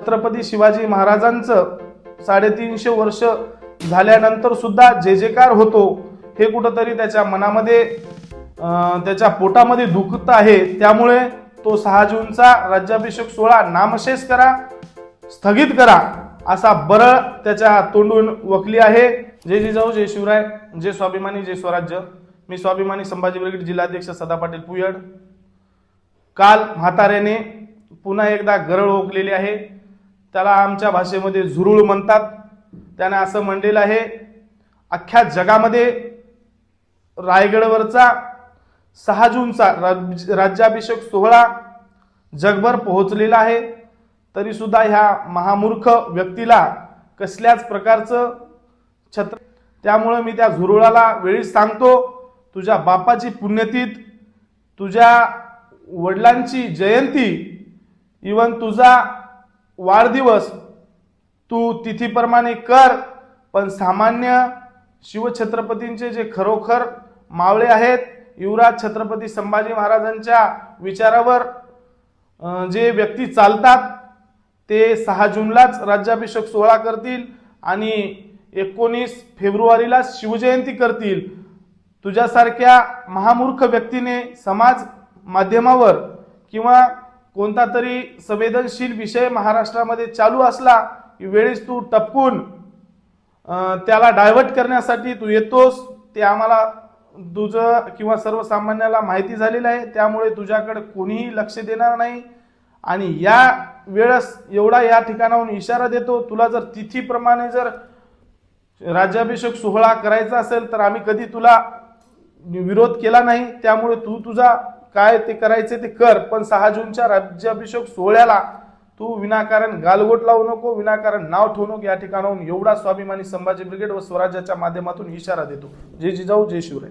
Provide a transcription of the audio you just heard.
छत्रपती शिवाजी महाराजांचं साडेतीनशे वर्ष झाल्यानंतर सुद्धा जे जेकार होतो हे कुठंतरी त्याच्या मनामध्ये त्याच्या पोटामध्ये दुखत आहे. त्यामुळे तो सहा जूनचा राज्याभिषेक सोहळा नामशेष करा स्थगित करा असा बरळ त्याच्या तोंडून वकली आहे. जय जिजाऊ जय शिवराय जय स्वाभिमानी जय स्वराज्य. मी स्वाभिमानी संभाजी ब्रिगेड जिल्हाध्यक्ष सदा पाटील पुयड. काल म्हाताऱ्याने पुन्हा एकदा गरळ ओकलेली आहे. त्याला आमच्या भाषेमध्ये झुरुळ म्हणतात. त्याने असं म्हणलेलं आहे अख्ख्या जगामध्ये रायगडवरचा सहा जूनचा राज- राज्याभिषेक सोहळा जगभर पोहोचलेला आहे. तरीसुद्धा ह्या महामूर्ख व्यक्तीला कसल्याच प्रकारचं छत्र त्यामुळं मी त्या झुरुळाला वेळीच सांगतो तुझ्या बापाची पुण्यतीत तुझ्या वडिलांची जयंती इवन तुझा वाढदिवस तू तिथीप्रमाणे कर पण सामान्य शिवछत्रपतींचे जे खरोखर मावळे आहेत युवराज छत्रपती संभाजी महाराजांच्या विचारावर जे व्यक्ती चालतात ते सहा जूनलाच राज्याभिषेक सोहळा करतील आणि एकोणीस फेब्रुवारीला शिवजयंती करतील. तुझ्यासारख्या महामूर्ख व्यक्तीने समाज माध्यमावर किंवा कोणता तरी संवेदनशील विषय महाराष्ट्रामध्ये चालू असला की वेळेस तू टपकून त्याला डायव्हर्ट करण्यासाठी तू येतोस ते आम्हाला तुझं किंवा सर्वसामान्याला माहिती झालेलं आहे. त्यामुळे तुझ्याकडे कोणीही लक्ष देणार नाही. आणि या वेळेस एवढा या ठिकाणाहून इशारा देतो. तुला जर तिथीप्रमाणे जर राज्याभिषेक सोहळा करायचा असेल तर आम्ही कधी तुला विरोध केला नाही. त्यामुळे तू तुझा काय ते करायचे ते कर पण सहा जूनच्या राज्याभिषेक सोहळ्याला तू विनाकारण गालगोट लावू नको विनाकारण नाव ठेवू नको. या ठिकाणाहून एवढा स्वाभिमानी संभाजी ब्रिगेड व स्वराज्याच्या माध्यमातून इशारा देतो. जय जिजाऊ जय शिवराय.